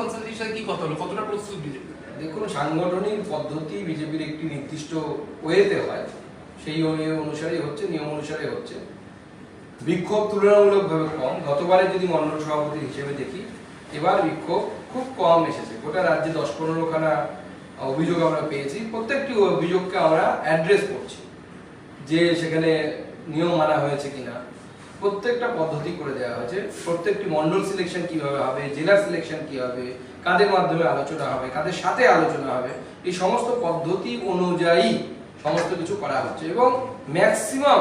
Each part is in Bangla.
কনসালটেন্সির সাথে কি কথা হলো? কতটা প্রস্তুত বিজেপি? দেখুন, সাংগঠনিক পদ্ধতি বিজেপির একটি নির্দিষ্ট ওয়েতে হয়। সেই অনুসারে হচ্ছে, নিয়ম অনুসারে হচ্ছে। বিক্ষোভ তুলনামূলকভাবে কম। গতবারে যদি মন্ডল সভাপতি হিসেবে দেখি, এবার বিক্ষোভ খুব কম এসেছে। গোটা রাজ্যে দশ পনেরোখানা অভিযোগ আমরা পেয়েছি। প্রত্যেকটি অভিযোগকে আমরা অ্যাড্রেস করছি যে সেখানে নিয়ম মানা হয়েছে কিনা। প্রত্যেকটা পদ্ধতি করে দেওয়া হয়েছে। প্রত্যেকটি মন্ডল সিলেকশন কীভাবে হবে, জেলা সিলেকশন কি হবে, কাদের মাধ্যমে আলোচনা হবে, কাদের সাথে আলোচনা হবে, এই সমস্ত পদ্ধতি অনুযায়ী সমস্ত কিছু করা হচ্ছে এবং ম্যাক্সিমাম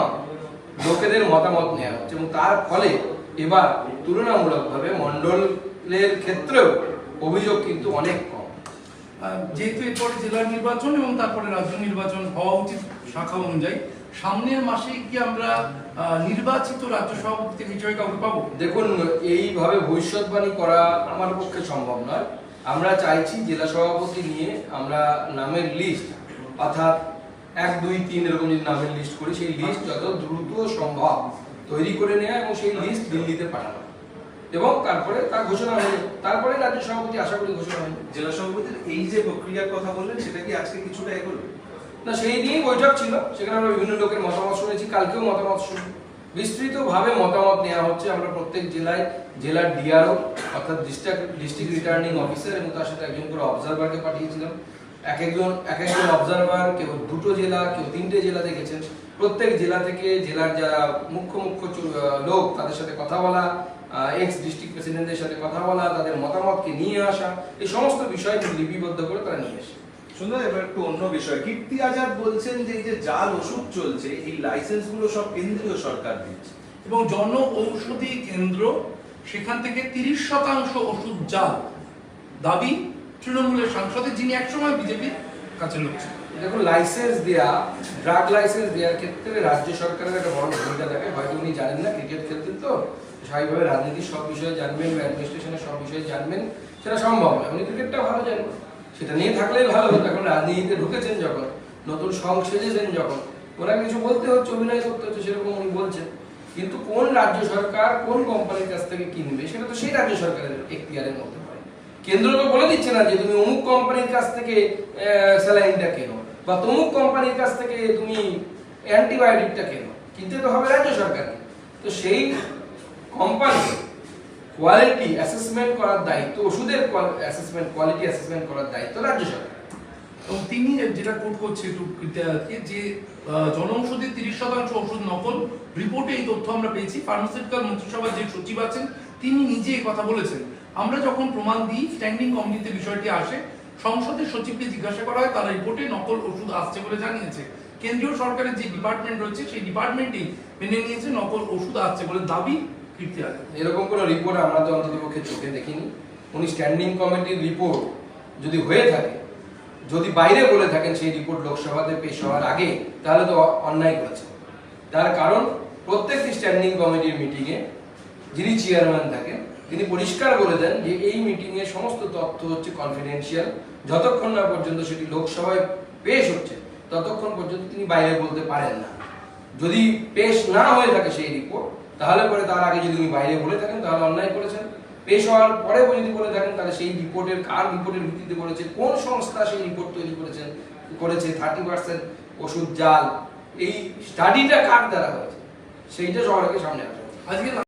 লোকেদের মতামত নেওয়া হচ্ছে এবং তার ফলে এবার তুলনামূলকভাবে মন্ডলের ক্ষেত্রেও অভিযোগ কিন্তু অনেক কম। যেহেতু এরপরে জেলা নির্বাচন এবং তারপরে রাজ্য নির্বাচন হওয়া উচিত শাখা অনুযায়ী, সামনের মাসে কি আমরা নির্বাচিত রাজ্য সভাপতি হিসেবে কাউকে পাবো? দেখুন, এইভাবে ভবিষ্যৎবাণী করা আমার পক্ষে সম্ভব নয়। আমরা চাইছি জেলা সভাপতি নিয়ে আমরা নামের লিস্ট অর্থাৎ এক, দুই, তিন এরকম যদি নামের লিস্ট করি, সেই লিস্ট যত দ্রুত সম্ভব তৈরি করে নেওয়া এবং সেই লিস্ট দিল্লিতে পাঠানো। এবং তারপরে তার ঘোষণা হয়ে তারপরে রাজ্য সভাপতি আশা করি ঘোষণা হয়ে জেলা সভাপতির এই যে প্রক্রিয়ার কথা বললেন সেটা কি আজকে কিছুটা এগোলো? না সেই দিয়েই বৈঠক ছিল সেখানে আমরা বিভিন্ন লোকের মতামত শুনেছি কালকেও মতামত শুনি। বিস্তৃতভাবে মতামত নেওয়া হচ্ছে আমরা প্রত্যেক জেলায় জেলার ডিআরও অর্থাৎ ডিস্ট্রিক্ট ডিস্ট্রিক্ট রিটার্নিং অফিসার এবং তার সাথে একজন করে অবজারভারকে পাঠিয়েছিলাম। এক একজন এক একজন অবজারভার কেউ দুটো জেলা কেউ তিনটে জেলা দেখেছেন। প্রত্যেক জেলা থেকে জেলার যারা মুখ্য মুখ্য লোক তাদের সাথে কথা বলা এক্স ডিস্ট্রিক্ট প্রেসিডেন্টের সাথে কথা বলা, তাদের মতামতকে নিয়ে আসা, এই সমস্ত বিষয় লিপিবদ্ধ করে তারা নিয়ে আসে। সুন্দর, এবার একটু অন্য বিষয়। কীর্তি আজাদ বলছেন যে, এই যে জাল ওষুধ চলছে, এই লাইসেন্সগুলো সব কেন্দ্রীয় সরকার দিচ্ছে। এবং জন ঔষধি কেন্দ্র, সেখান থেকে তিরিশ শতাংশ ওষুধ জাল। দাবি, তৃণমূলের সাংসদের, যিনি একসময় বিজেপির কাছে লোক ছিলেন। দেখুন লাইসেন্স দেয়া ড্রাগ লাইসেন্স দেওয়ার ক্ষেত্রে রাজ্য সরকারের একটা বড় ভূমিকা থাকে। হয়তো উনি জানেন না ক্রিকেট খেলতেন তো স্বাভাবিকভাবে রাজনীতির সব বিষয়ে জানবেন বা অ্যাডমিনিস্ট্রেশনের সব বিষয়ে জানবেন, সেটা সম্ভব নয়। উনি ক্রিকেটটা ভালো জানেন। সেটা নিয়ে থাকলেই ভালো হতো। এখন রাজনীতিতে ঢুকেছেন যখন, নতুন সং সেজেছেন যখন ওনাকে কিছু বলতে হচ্ছে, অভিনয় করতে হচ্ছে, সেরকম উনি বলছেন। কিন্তু কোন রাজ্য সরকার কোন কোম্পানির কাছ থেকে কিনবে, সেটা তো সেই রাজ্য সরকারের এখতিয়ারের মধ্যে পড়ে। তো বলে দিচ্ছে না যে, তুমি অমুক কোম্পানির কাছ থেকে স্যালাইনটা কেনো? বা তমুক কোম্পানির কাছ থেকে তুমি অ্যান্টিবায়োটিকটা কেনো কিনতে তো হবে রাজ্য সরকারকে তো সেই কোম্পানি কোয়ালিটি অ্যাসেসমেন্ট করার দায়িত্ব, ওষুধের অ্যাসেসমেন্ট কোয়ালিটি অ্যাসেসমেন্ট করার দায়িত্ব রাজ্য সরকার এবং তিনি যেটা কোট করছে একটু কীর্তিদাকে যে জনঔষধির তিরিশ শতাংশ ওষুধ নকল রিপোর্টে এই তথ্য আমরা পেয়েছি। ফার্মাসিউটিক্যাল মন্ত্রিসভার যে সচিব আছেন, তিনি নিজে কথা বলেছেন। আমরা যখন প্রমাণ দিই স্ট্যান্ডিং কমিটিতে বিষয়টি আসে সংসদের সচিবকে জিজ্ঞাসা করা হয়, তারা রিপোর্টে নকল ওষুধ আসছে বলে জানিয়েছে। কেন্দ্রীয় সরকারের যে ডিপার্টমেন্ট রয়েছে, সেই ডিপার্টমেন্টই মেনে নিয়েছে নকল ওষুধ আসছে বলে দাবি কীর্তি আজাদ। এরকম কোনো রিপোর্ট আমরা তো অন্ততপক্ষে চোখে দেখিনি। উনি স্ট্যান্ডিং কমিটির রিপোর্ট যদি হয়ে থাকে, যদি বাইরে বলে থাকেন সেই রিপোর্ট লোকসভাতে পেশ হওয়ার আগে, তাহলে তো অন্যায় করেছে। তার কারণ, প্রত্যেকটি স্ট্যান্ডিং কমিটির মিটিংয়ে যিনি চেয়ারম্যান থাকেন তিনি পরিষ্কার বলে দেন যে এই মিটিংয়ে সমস্ত তথ্য হচ্ছে কনফিডেন্সিয়াল যতক্ষণ না পর্যন্ত সেটি লোকসভায় পেশ হচ্ছে, ততক্ষণ পর্যন্ত তিনি বাইরে বলতে পারেন না। যদি পেশ না হয়ে থাকে সেই রিপোর্ট তাহলে পরে তার আগে যদি উনি বাইরে বলে থাকেন, তাহলে অন্যায় করেছেন। পেশ হওয়ার পরে যদি বলে থাকেন, তাহলে সেই রিপোর্টের কার রিপোর্টের ভিত্তিতে করেছে কোন সংস্থা সেই রিপোর্ট তৈরি করেছেন, করেছে থার্টি পার্সেন্ট ওষুধ, জাল, এই স্টাডিটা কার দ্বারা হয়েছে? সেইটা সবাইকে সামনে আসবে আজকে